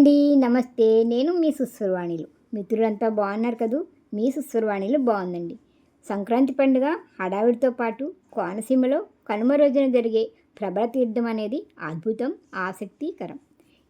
అండి. నమస్తే. నేను మీ సుస్వరవాణిలు మిత్రులంతా బాగున్నారు కదూ? మీ సుస్వరవాణిలు బాగుందండి. సంక్రాంతి పండుగ హడావిడితో పాటు కోనసీమలో కనుమ రోజున జరిగే ప్రభల తీర్థం అనేది అద్భుతం ఆసక్తికరం.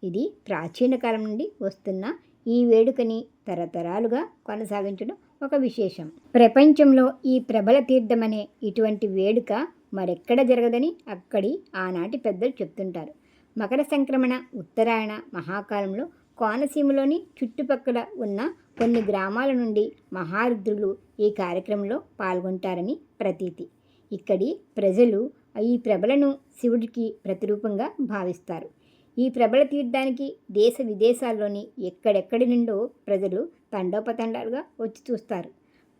ఇది ప్రాచీన కాలం నుండి వస్తున్న ఈ వేడుకని తరతరాలుగా కొనసాగించడం ఒక విశేషం. ప్రపంచంలో ఈ ప్రబల తీర్థం అనే ఇటువంటి వేడుక మరెక్కడ జరగదని అక్కడి ఆనాటి పెద్దలు చెప్తుంటారు. మకర సంక్రమణ ఉత్తరాయణ మహాకాలంలో కోనసీమలోని చుట్టుపక్కల ఉన్న కొన్ని గ్రామాల నుండి మహారుద్రులు ఈ కార్యక్రమంలో పాల్గొంటారని ప్రతీతి. ఇక్కడి ప్రజలు ఈ ప్రభలను శివుడికి ప్రతిరూపంగా భావిస్తారు. ఈ ప్రభల తీర్థానికి దేశ విదేశాల్లోని ఎక్కడెక్కడి నుండో ప్రజలు తండోపతండాలుగా వచ్చి చూస్తారు.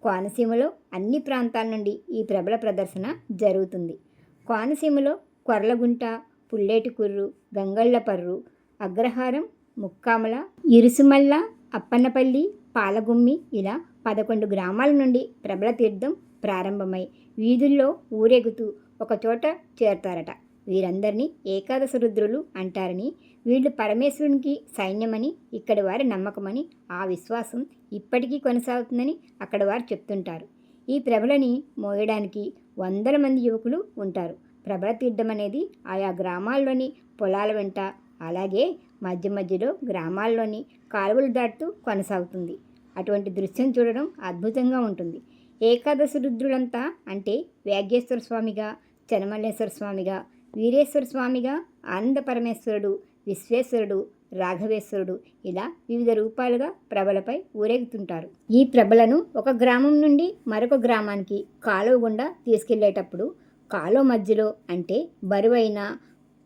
కోనసీమలో అన్ని ప్రాంతాల నుండి ఈ ప్రబల ప్రదర్శన జరుగుతుంది. కోనసీమలో కొర్లగుంట పుల్లేటికుర్రు గంగళ్ళపర్రు అగ్రహారం ముక్కామల ఇరుసుమల్ల అప్పన్నపల్లి పాలగుమ్మి ఇలా పదకొండు గ్రామాల నుండి ప్రబల తీర్థం ప్రారంభమై వీధుల్లో ఊరేగుతూ ఒకచోట చేరతారట. వీరందరినీ ఏకాదశ రుద్రులు అంటారని వీళ్ళు పరమేశ్వరునికి సైన్యమని ఇక్కడి వారి నమ్మకమని ఆ విశ్వాసం ఇప్పటికీ కొనసాగుతుందని అక్కడ వారు చెప్తుంటారు. ఈ ప్రభలని మోయడానికి వందల మంది యువకులు ఉంటారు. ప్రభల తీర్థం అనేది ఆయా గ్రామాల్లోని పొలాల వెంట అలాగే మధ్య మధ్యలో గ్రామాల్లోని కాలువలు దాటుతూ కొనసాగుతుంది. అటువంటి దృశ్యం చూడడం అద్భుతంగా ఉంటుంది. ఏకాదశి రుద్రులంతా అంటే వ్యాఘ్యేశ్వర స్వామిగా చనమల్లేశ్వర స్వామిగా వీరేశ్వర స్వామిగా ఆనంద పరమేశ్వరుడు విశ్వేశ్వరుడు రాఘవేశ్వరుడు ఇలా వివిధ రూపాలుగా ప్రభలపై ఊరేగుతుంటారు. ఈ ప్రభలను ఒక గ్రామం నుండి మరొక గ్రామానికి కాలువ గుండా తీసుకెళ్ళేటప్పుడు కాలో మధ్యలో అంటే బరువైన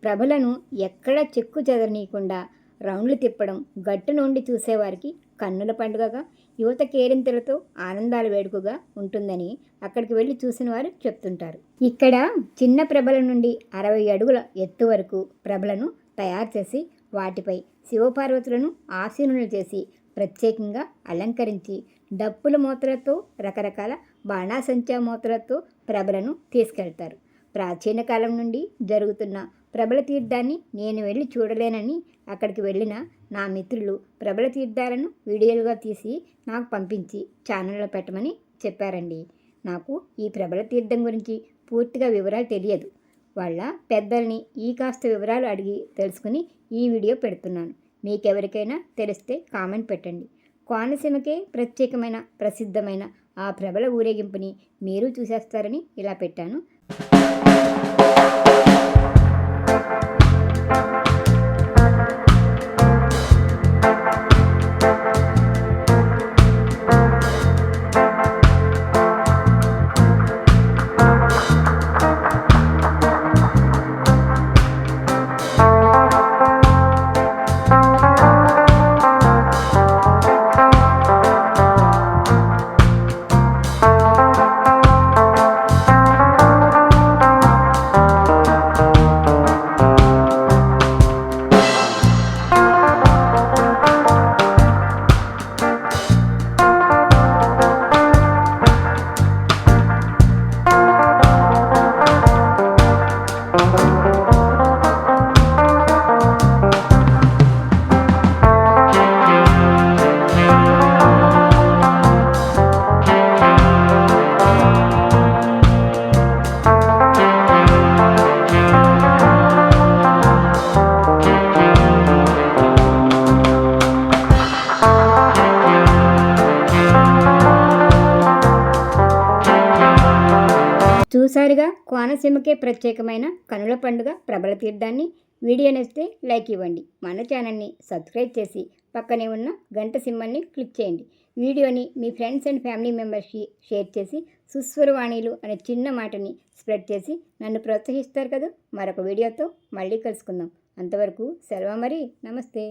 ప్రభలను ఎక్కడ చెక్కు చెదరనీయకుండా రౌండ్లు తిప్పడం గట్టు నుండి చూసేవారికి కన్నుల పండుగగా యువత కేరింతలతో ఆనందాల వేడుకగా ఉంటుందని అక్కడికి వెళ్ళి చూసిన వారు చెప్తుంటారు. ఇక్కడ చిన్న ప్రభల నుండి అరవై అడుగుల ఎత్తు వరకు ప్రభలను తయారు చేసి వాటిపై శివపార్వతులను ఆసీనులు చేసి ప్రత్యేకంగా అలంకరించి డప్పుల మూతలతో రకరకాల బాణాసంచా మూతలతో ప్రభలను తీసుకెళ్తారు. ప్రాచీన కాలం నుండి జరుగుతున్న ప్రబల తీర్థాన్ని నేను వెళ్ళి చూడలేనని అక్కడికి వెళ్ళిన నా మిత్రులు ప్రబల తీర్థాలను వీడియోలుగా తీసి నాకు పంపించి ఛానల్లో పెట్టమని చెప్పారండి. నాకు ఈ ప్రబల తీర్థం గురించి పూర్తిగా వివరాలు తెలియదు. వాళ్ళ పెద్దల్ని ఈ కాస్త వివరాలు అడిగి తెలుసుకుని ఈ వీడియో పెడుతున్నాను. మీకెవరికైనా తెలిస్తే కామెంట్ పెట్టండి. కోనసీమకే ప్రత్యేకమైన ప్రసిద్ధమైన ఆ ప్రబల ఊరేగింపుని మీరు చూసేస్తారని ఇలా పెట్టాను. చూశారుగా కోనసీమకే ప్రత్యేకమైన కనుల పండుగ ప్రబల తీర్థాన్ని. వీడియో నచ్చితే లైక్ ఇవ్వండి. మన ఛానల్ని సబ్స్క్రైబ్ చేసి పక్కనే ఉన్న గంట సింబల్ని క్లిక్ చేయండి. వీడియోని మీ ఫ్రెండ్స్ అండ్ ఫ్యామిలీ మెంబర్స్కి షేర్ చేసి సుస్వరవాణిలు అనే చిన్న మాటని స్ప్రెడ్ చేసి నన్ను ప్రోత్సహిస్తారు కదా. మరొక వీడియోతో మళ్ళీ కలుసుకుందాం. అంతవరకు సెలవు మరి. నమస్తే.